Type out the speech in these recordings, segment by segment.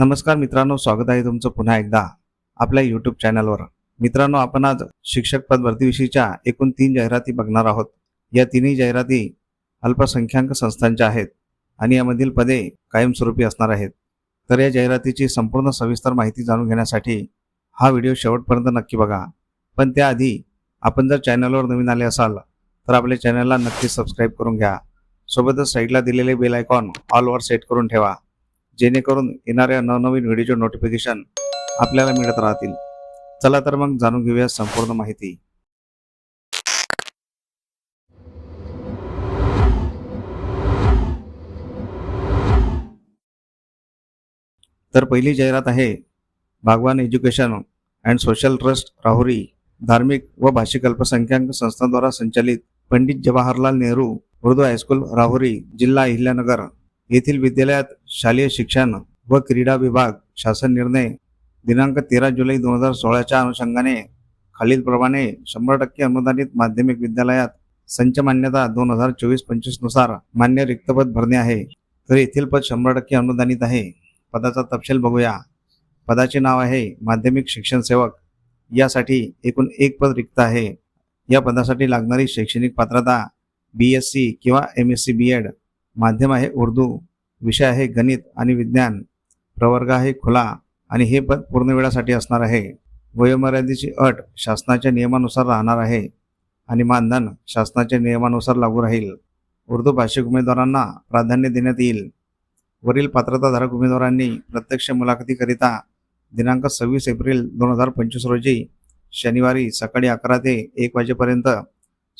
नमस्कार मित्रांनो स्वागत आहे तुमचं पुन्हा एकदा आपल्या यूट्यूब चॅनलवर मित्रांनो आपण आज शिक्षक पद भरतीविषयीच्या एकूण तीन जाहिराती बघणार आहोत. या तिन्ही जाहिराती अल्पसंख्याक संस्थांच्या आहेत आणि यामधील पदे कायमस्वरूपी असणार आहेत. तर या जाहिरातीची संपूर्ण सविस्तर माहिती जाणून घेण्यासाठी हा व्हिडिओ शेवटपर्यंत नक्की बघा. पण त्याआधी आपण जर चॅनलवर नवीन आले असाल तर आपल्या चॅनलला नक्की सबस्क्राईब करून घ्या. सोबतच साईडला दिलेले बेल आयकॉन ऑलवर सेट करून ठेवा. जेणेकरून येणाऱ्या नवनवीन व्हिडिओचे नोटिफिकेशन आपल्याला मिळत राहतील. चला तर मग जाणून घेऊया संपूर्ण माहिती. तर पहिली जाहिरात आहे Bhagwan education and social trust Rahuri धार्मिक व भाषिक अल्पसंख्याक संस्थांद्वारा संचालित पंडित जवाहरलाल नेहरू उर्दू हायस्कूल राहुरी जिल्हा अहिल्यानगर. येथील विद्यालयात शालेय शिक्षण व क्रीडा विभाग शासन निर्णय दिनांक तेरा जुलै दोन हजार सोळाच्या अनुषंगाने खालीलप्रमाणे शंभर टक्के अनुदानित माध्यमिक विद्यालयात संच मान्यता दोन हजार चोवीस पंचवीसनुसार मान्य रिक्तपद भरणे आहे. तर येथील पद शंभर टक्के अनुदानित आहे. पदाचा तपशील बघूया. पदाचे नाव आहे माध्यमिक शिक्षण सेवक. यासाठी एकूण एक पद रिक्त आहे. या पदासाठी लागणारी शैक्षणिक पात्रता बी एस सी किंवा M S C B Ed माध्यम आहे उर्दू विषय आहे गणित आणि विज्ञान प्रवर्ग आहे खुला आणि हे पद पूर्ण वेळासाठी असणार आहे. वयोमर्यादेची अट शासनाच्या नियमानुसार राहणार आहे आणि मानधन शासनाच्या नियमानुसार लागू राहील. उर्दू भाषिक उमेदवारांना प्राधान्य देण्यात येईल. वरील पात्रताधारक उमेदवारांनी प्रत्यक्ष मुलाखतीकरिता दिनांक सव्वीस एप्रिल दोन हजार पंचवीस रोजी शनिवारी सकाळी अकरा ते एक वाजेपर्यंत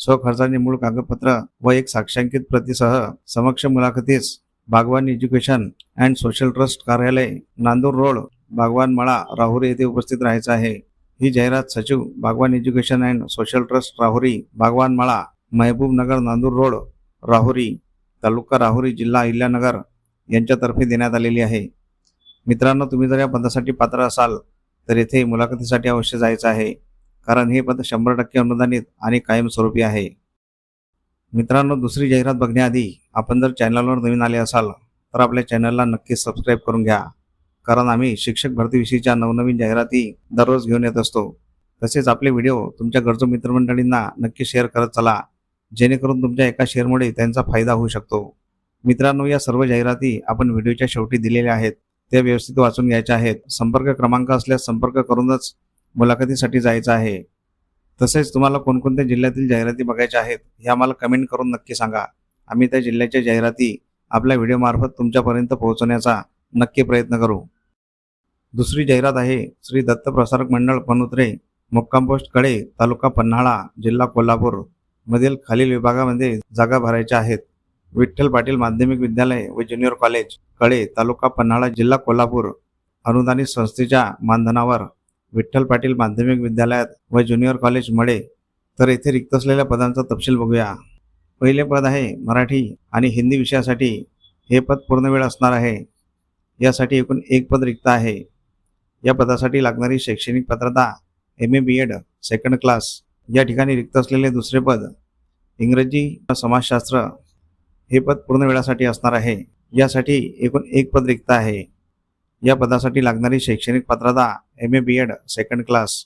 स्वखर्चाने मूळ कागदपत्र व एक साक्षांकित प्रतीसह समक्ष मुलाखतीस Bagwan education and social trust कार्यालय नांदूर रोड बागवान मळा राहुरी येथे उपस्थित राहायचं आहे. ही जाहिरात सचिव Bagwan education and social trust Rahuri Bagwan मळा महबूब नगर नांदूर रोड राहुरी तालुका राहुरी जिल्हा अहिल्यानगर यांच्यातर्फे देण्यात आलेली आहे. मित्रांनो तुम्ही जर या पदासाठी पात्र असाल तर येथे मुलाखतीसाठी अवश्य जायचं आहे. कारण हे पद शंभर टक्के अनुदानित आणि कायमस्वरूपी आहे. मित्रांनो दुसरी जाहिरात बघण्याआधी आपण जर चॅनलवर नवीन आले असाल तर आपल्या चॅनलला नक्की सबस्क्राईब करून घ्या. कारण आम्ही शिक्षक भरतीविषयीच्या नवनवीन जाहिराती दररोज घेऊन येत असतो. तसेच आपले व्हिडिओ तुमच्या गरजू मित्रमंडळींना नक्की शेअर करत चला. जेणेकरून तुमच्या एका शेअरमुळे त्यांचा फायदा होऊ शकतो. मित्रांनो या सर्व जाहिराती आपण व्हिडिओच्या शेवटी दिलेल्या आहेत. त्या व्यवस्थित वाचून घ्यायच्या आहेत. संपर्क क्रमांक असल्यास संपर्क करूनच मुलाखतीसाठी जायचं आहे. तसेच तुम्हाला कोणकोणत्या जिल्ह्यातील जाहिराती बघायच्या आहेत हे आम्हाला कमेंट करून नक्की सांगा. आम्ही त्या जिल्ह्याच्या जाहिराती आपल्या व्हिडिओमार्फत तुमच्यापर्यंत पोहोचवण्याचा नक्की प्रयत्न करू. दुसरी जाहिरात आहे श्री दत्त प्रसारक मंडळ पनुत्रे मुक्काम पोस्टकडे तालुका पन्हाळा जिल्हा कोल्हापूर मधील खालील विभागामध्ये जागा भरायच्या आहेत. विठ्ठल पाटील माध्यमिक विद्यालय व ज्युनियर कॉलेजकडे तालुका पन्हाळा जिल्हा कोल्हापूर अनुदानित संस्थेच्या मानधनावर विठ्ठल पाटील माध्यमिक विद्यालयात व ज्युनियर कॉलेज मळे तर येथे रिक्त असलेल्या पदांचा तपशील बघूया. पहिले पद आहे मराठी आणि हिंदी विषयासाठी हे पद पूर्ण वेळ असणार आहे. यासाठी एकूण एक पद रिक्त आहे. या पदासाठी लागणारी शैक्षणिक पात्रता M A B Ed second class या ठिकाणी रिक्त असलेले दुसरे पद इंग्रजी व समाजशास्त्र हे पद पूर्ण वेळासाठी असणार आहे. यासाठी एकूण एक पद रिक्त आहे. या पदासाठी लागणारी शैक्षणिक पात्रता M A B Ed second class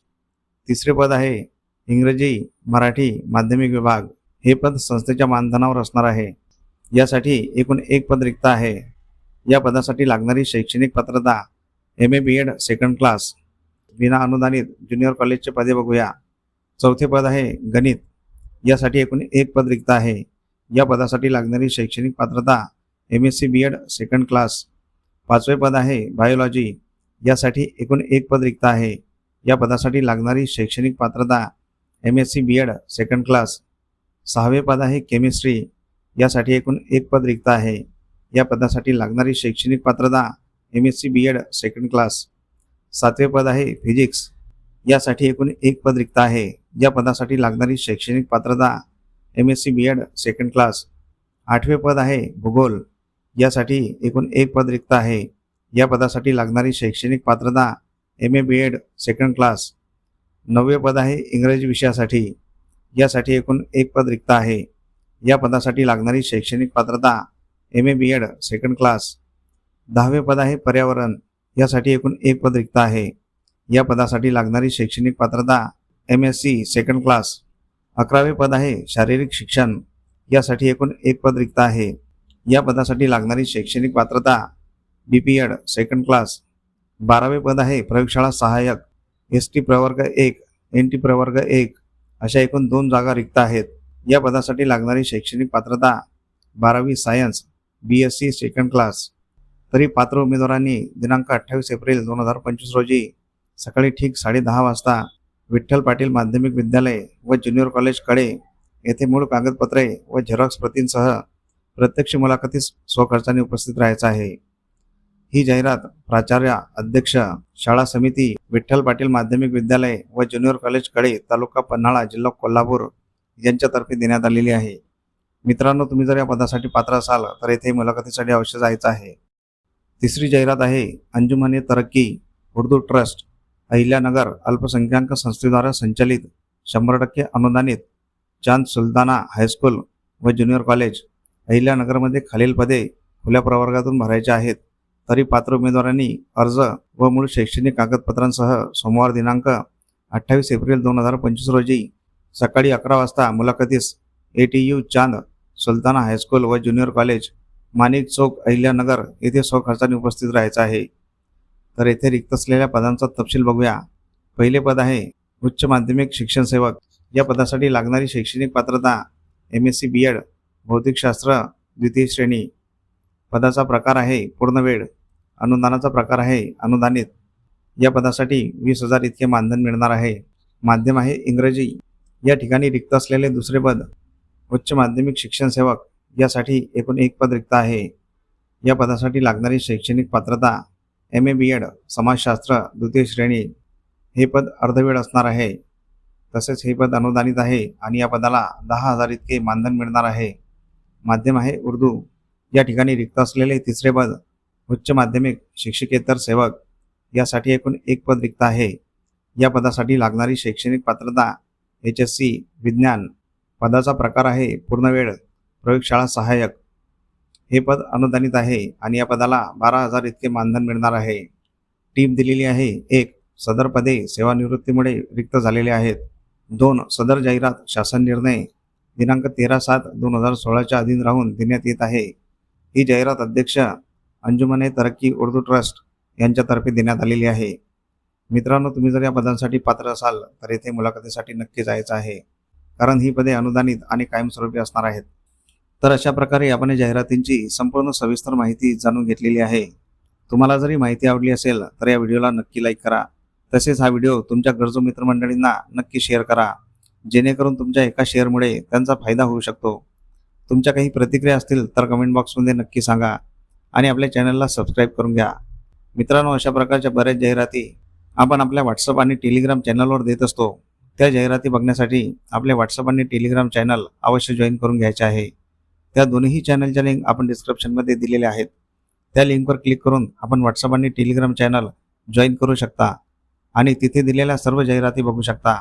तिसरे पद आहे इंग्रजी मराठी माध्यमिक विभाग. हे पद संस्थेच्या मानधनावर असणार आहे. यासाठी एकूण एक पद रिक्त आहे. या पदासाठी लागणारी शैक्षणिक पात्रता M A B Ed second class विना अनुदानित ज्युनियर कॉलेजचे पदे बघूया. चौथे पद आहे गणित. यासाठी एकूण एक पद रिक्त आहे. या पदासाठी लागणारी शैक्षणिक पात्रता M S C B Ed second class पाचवे पद आहे बायोलॉजी यासाठी एकूण एक पद रिक्त आहे. या पदासाठी लागणारी शैक्षणिक पात्रता M S C B Ed second class सहावे पद आहे केमिस्ट्री यासाठी एकूण एक पद रिक्त आहे. या पदासाठी लागणारी शैक्षणिक पात्रता M S C B Ed second class सातवे पद आहे फिजिक्स यासाठी एकूण एक पद रिक्त आहे. या पदासाठी लागणारी शैक्षणिक पात्रता M S C B Ed second class आठवे पद आहे भूगोल. यासाठी एकूण एक पद रिक्त आहे. या पदासाठी लागणारी शैक्षणिक पात्रता M A B Ed second class नववे पद आहे इंग्रजी विषयासाठी. यासाठी एकूण एक पद रिक्त आहे. या पदासाठी लागणारी शैक्षणिक पात्रता M A B Ed second class दहावे पद आहे पर्यावरण. यासाठी एकूण एक पद रिक्त आहे. या पदासाठी लागणारी शैक्षणिक पात्रता M S C second class अकरावे पद आहे शारीरिक शिक्षण. यासाठी एकूण एक पद रिक्त आहे. या पदासाठी लागणारी शैक्षणिक पात्रता B P Ed second class बारावे पद आहे प्रयोगशाळा सहाय्यक एस टी प्रवर्ग एक एन टी प्रवर्ग एक अशा एकूण दोन जागा रिक्त आहेत. या पदासाठी लागणारी शैक्षणिक पात्रता बारावी science B S C second class तरी पात्र उमेदवारांनी दिनांक अठ्ठावीस एप्रिल दोन हजार पंचवीस रोजी सकाळी ठीक साडेदहा वाजता विठ्ठल पाटील माध्यमिक विद्यालय व ज्युनियर कॉलेजकडे येथे मूळ कागदपत्रे व झेरॉक्स प्रतींसह प्रत्यक्ष मुलाखतीस स्वखर्चाने उपस्थित राहायचं आहे. ही जाहिरात प्राचार्य अध्यक्ष शाळा समिती विठ्ठल पाटील माध्यमिक विद्यालय व ज्युनियर कॉलेजकडे तालुका पन्हाळा जिल्हा कोल्हापूर यांच्यातर्फे देण्यात आलेली आहे. मित्रांनो तुम्ही जर या पदासाठी पात्र असाल तर येथे मुलाखतीसाठी अवश्य जायचं आहे. तिसरी जाहिरात आहे अंजुमने तरक्की उर्दू ट्रस्ट अहिल्यानगर अल्पसंख्याक संस्थेद्वारा संचालित शंभर टक्के अनुदानित चांद सुलताना हायस्कूल व ज्युनियर कॉलेज. अहिल्यानगरमध्ये खालील पदे खुल्या प्रवर्गातून भरायचे आहेत. तरी पात्र उमेदवारांनी अर्ज व मूळ शैक्षणिक कागदपत्रांसह सोमवार दिनांक अठ्ठावीस एप्रिल दोन हजार पंचवीस रोजी सकाळी अकरा वाजता मुलाखतीस A T U Chand Sultana high school व ज्युनियर कॉलेज माणिक चौक अहिल्यानगर येथे स्वखर्चाने उपस्थित राहायचं आहे. तर येथे रिक्त असलेल्या पदांचा तपशील बघूया. पहिले पद आहे उच्च माध्यमिक शिक्षण सेवक. या पदासाठी लागणारी शैक्षणिक पात्रता M S C B Ed भौतिकशास्त्र द्वितीय श्रेणी पदाचा प्रकार आहे पूर्णवेळ अनुदानाचा प्रकार आहे अनुदानित. या पदासाठी वीस हजार इतके मानधन मिळणार आहे. माध्यम आहे इंग्रजी. या ठिकाणी रिक्त असलेले दुसरे पद उच्च माध्यमिक शिक्षण सेवक यासाठी एकूण एक पद रिक्त आहे. या पदासाठी लागणारी शैक्षणिक पात्रता एम ए बी एड समाजशास्त्र द्वितीय श्रेणी हे पद अर्धवेळ असणार आहे. तसेच हे पद अनुदानित आहे आणि या पदाला दहा हजार इतके मानधन मिळणार आहे. माध्यम आहे. उर्दू या ठिकाणी रिक्त असलेले तिसरे पद उच्च माध्यमिक शिक्षकेतर सेवक यासाठी एकूण एक पद रिक्त आहे. या पदासाठी लागणारी शैक्षणिक पात्रता एच एस सी विज्ञान पदाचा प्रकार आहे. पूर्णवेळ प्रयोगशाळा सहाय्यक. हे पद अनुदानित आहे आणि या पदाला बारा हजार इतके मानधन मिळणार आहे. टीप दिलेली आहे. एक सदर पदे सेवानिवृत्तीमुळे रिक्त झालेले आहेत. दोन सदर जाहिरात शासन निर्णय दिनांक तेरा सात दोन हजार सोळाच्या अधीन राहून देण्यात येत आहे. ही जाहिरात अध्यक्ष अंजुमने तरक्की उर्दू ट्रस्ट यांच्यातर्फे देण्यात आलेली आहे. मित्रांनो तुम्ही जर या पदांसाठी पात्र असाल तर येथे मुलाखतीसाठी नक्की जायचं आहे. कारण ही पदे अनुदानित आणि कायमस्वरूपी असणार आहेत. तर अशा प्रकारे आपण या जाहिरातींची संपूर्ण सविस्तर माहिती जाणून घेतलेली आहे. तुम्हाला जरी माहिती आवडली असेल तर या व्हिडिओला नक्की लाईक करा. तसेच हा व्हिडिओ तुमच्या गरजू मित्रमंडळींना नक्की शेअर करा. जेणेकरून तुमच्या एका शेअरमुळे त्यांचा फायदा होऊ शकतो. तुमच्या काही प्रतिक्रिया असतील तर कमेंट बॉक्समध्ये नक्की सांगा आणि आपल्या चॅनलला सबस्क्राईब करून घ्या. मित्रांनो अशा प्रकारच्या बऱ्याच जाहिराती आपण आपल्या व्हॉट्सअप आणि टेलिग्राम चॅनलवर देत असतो. त्या जाहिराती बघण्यासाठी आपले व्हॉट्सअप आणि टेलिग्राम चॅनल अवश्य जॉईन करून घ्यायचे आहे. त्या दोन्ही चॅनलच्या लिंक आपण डिस्क्रिप्शनमध्ये दिलेल्या आहेत. त्या लिंकवर क्लिक करून आपण व्हॉट्सअप आणि टेलिग्राम चॅनल जॉईन करू शकता आणि तिथे दिलेल्या सर्व जाहिराती बघू शकता.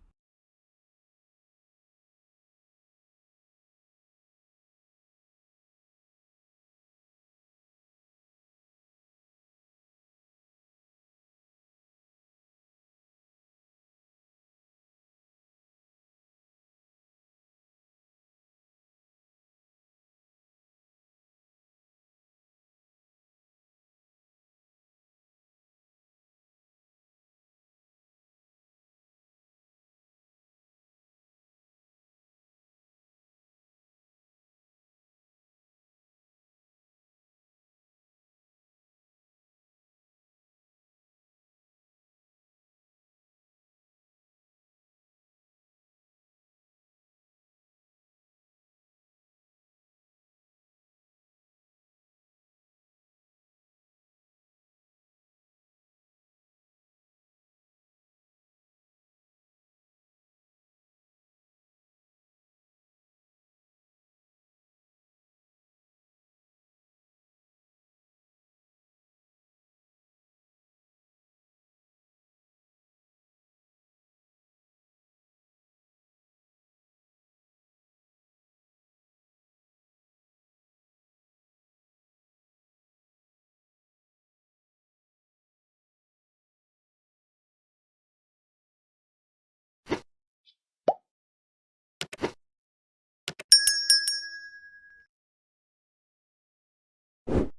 you